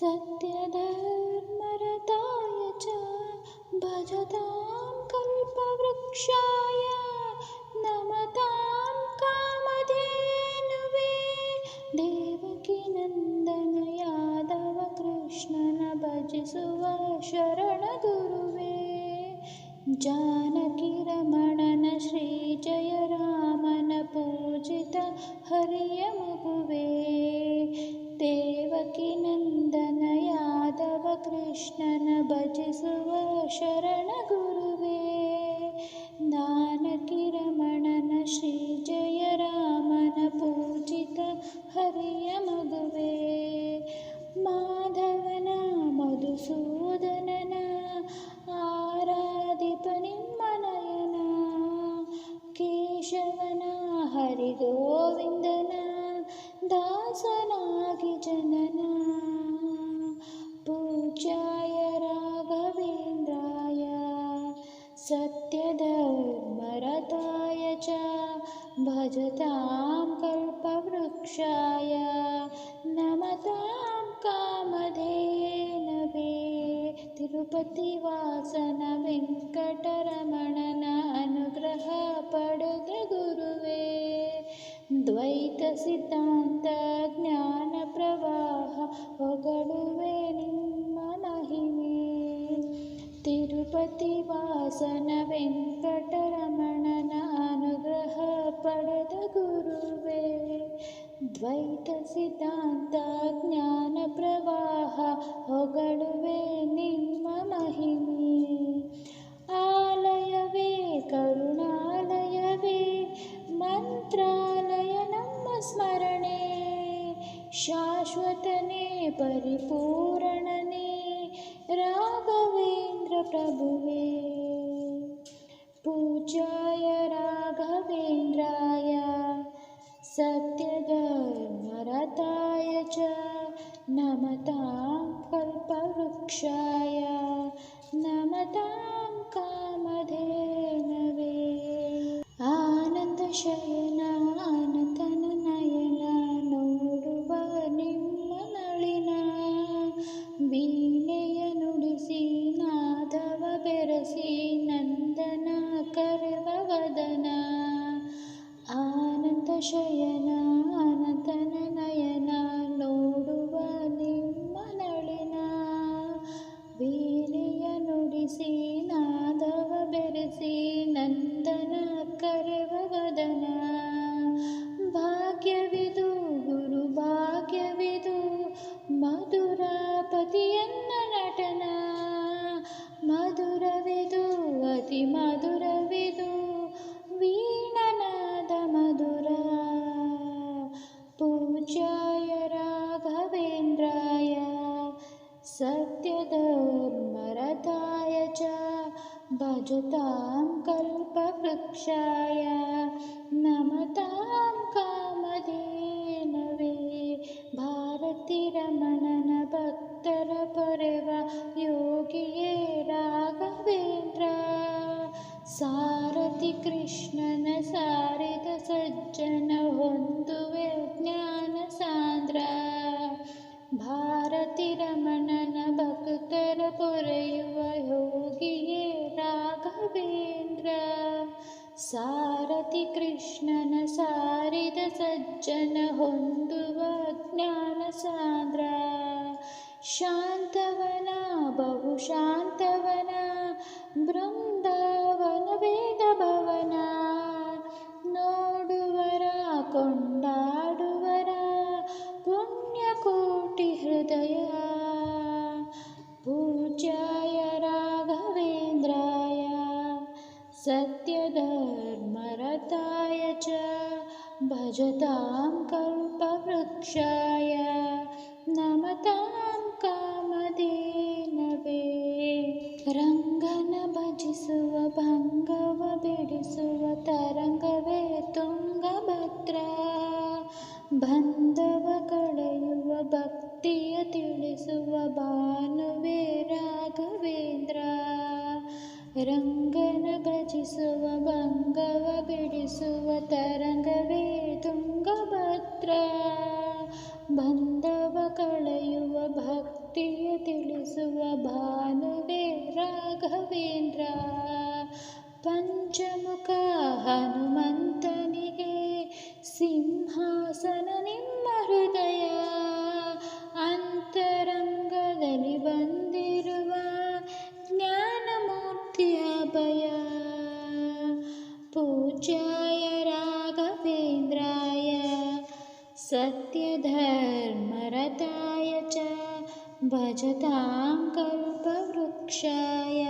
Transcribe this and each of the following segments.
सत्यधर्मरताय च भजतां कल्पवृक्षाय नमतां कामधेनुवे देवकीनन्दन यादव कृष्णन भजसुव शरणगुरुवे जानकीरमणन श्रीजय रामन हरियमगुवे देवकीनन्दन यादव कृष्णन भजसुव शरणगुरुवे। दानकिरमणन श्रीजय रामन पूजित हरियमगुवे। माधवन मधुसूदनन आराधिपनिम्मनयन केशवन हरिगोविन्दन सत्यधर्मरताय च भजतां कल्पवृक्षाय नमतां कामधेनवे तिरुपतिवासन वेङ्कटरमणन अनुग्रह पडद गुरुवे द्वैतसिद्धान्त ತಿರುಪತಿವಾಸನ ವೆಂಕಟರಮಣನ ಅನುಗ್ರಹ ಪಡೆದ ಗುರುವೇ ದ್ವೈತ ಸಿದ್ಧಾಂತ ಜ್ಞಾನ ಪ್ರವಾಹ ಹೊಗಳುವೆ ನಿಮ್ಮ ಮಹಿಮೆ ಆಲಯವೇ ಕರುಣಾಲಯವೇ ಮಂತ್ರಾಲಯ ನಮ್ಮ ಸ್ಮರಣೆ ಶಾಶ್ವತನೇ ಪರಿಪೂರಣನೇ प्रभुवे। पूजाय राघवेन्द्राय सत्यधर्मरताय च नमतां कल्पवृक्षाय नमतां कामधेनवे। वे भजतां कल्पवृक्षाय नमतां कामधेनवे भारतिरमणनभक्तरपरव योगिये राघवेन्द्र। सारथि कृष्णन सारदसज्जन ಸಾರಥಿ ಕೃಷ್ಣನ ಸಾರಿದ ಸಜ್ಜನ ಹೊಂದುವ ಜ್ಞಾನ ಸಾಂದ್ರ ಶಾಂತವನ ಬಹು ಶಾಂತವನ ಬೃಂದಾವನ ವೇದ ಭವನ ನೋಡುವರ ಕೊಂಡಾಡುವರ भजतां कल्पवृक्षाय नमतां कामधेनवे ರಂಗನ ಭಜಿಸುವ ಭಂಗವ ಬಿಡಿಸುವ ತರಂಗವೇ ತುಂಗಭದ್ರ ಬಂಧವ ಕಳೆಯುವ ಭಕ್ತಿಯ ತಿಳಿಸುವ ಭಾನುವೆ ರಾಘವೇಂದ್ರ ರಂಗನ ರಚಿಸುವ, ಭಂಗವ ಬಿಡಿಸುವ ತರಂಗವೇ ತುಂಗಭದ್ರ. ಬಂಧವ ಕಳೆಯುವ, ಭಕ್ತಿಯ ತಿಳಿಸುವ ಭಾನುವೇ ರಾಘವೇಂದ್ರ. ಪಂಚಮುಖ ಹನುಮಂತನಿಗೆ ಸಿಂಹಾಸನ च कल्पवृक्षाय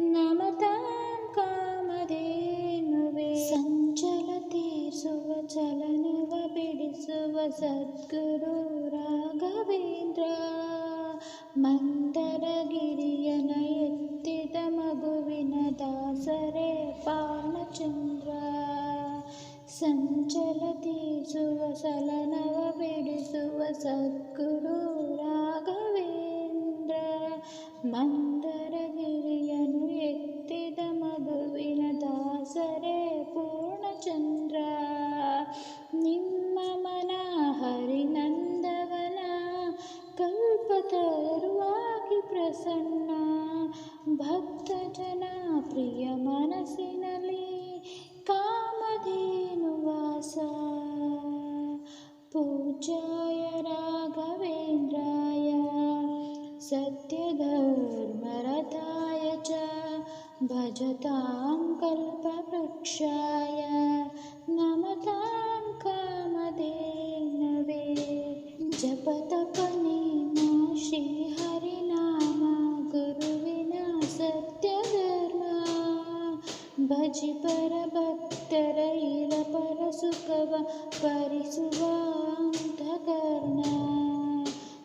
नमतां कामदेनुवे सञ्चलति सुचलनवबिडिसुवसद्गुरु राघवीन्द्रा। मन्त्रगिरियनयत्तितमगुविनदासरे पाणचन्द्रा सञ्चलति सुचलनवबिडिसुवसद्गुरुरा ಮಂದರಗಿರಿಯನು ಎತ್ತಿದ ಮಗುವಿನ ದಾಸರೇ ಪೂರ್ಣಚಂದ್ರ ನಿಮ್ಮ ಮನ ಹರಿನಂದವನ ಕಲ್ಪತರುವಾಗಿ ಪ್ರಸನ್ನ ಭಕ್ತ ಜನ ಪ್ರಿಯ ಮನಸ್ಸಿನಲ್ಲಿ ಕಾಮಧೇನು ವಾಸ पूज्याय राघवेन्द्राय सत्यधर्मरताय भजतां कल्पवृक्षाय नमतां कामदेन वे जप श्रीहरिनामा गुरुविना सत्यधर्मा। भजि परभक्तरीरपरसुकव परिसुवान्धकर्णा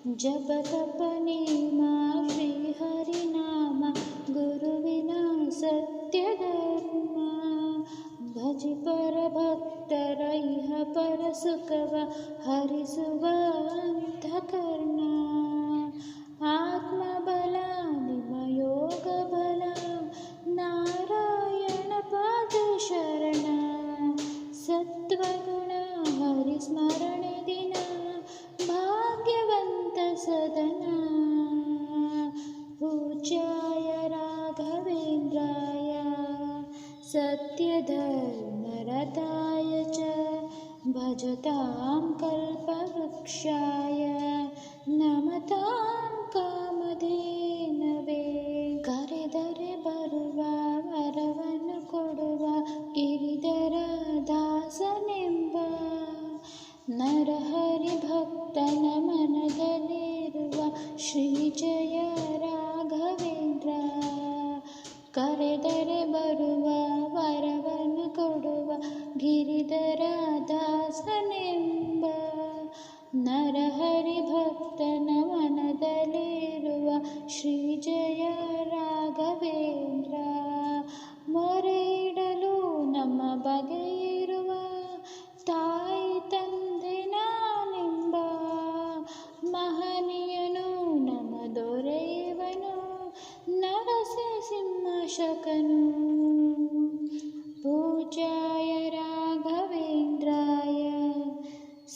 जपतपनि मा श्रीहरिना सत्य भज परभक्तरैः परसुखव हरिषुव सत्यधर्मरताय च भजतां कल्पवृक्षाय नमतां कामधेनवे। करिदरे करे दरे बरवन् कोड गिरिदरा दासनिम्ब नर हरिभक्तनमनदलिवा श्रीचय राघवेन्द्रः।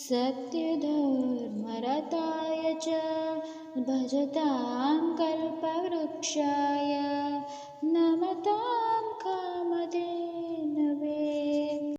सत्यधर्मरताय च भजतां कल्पवृक्षाय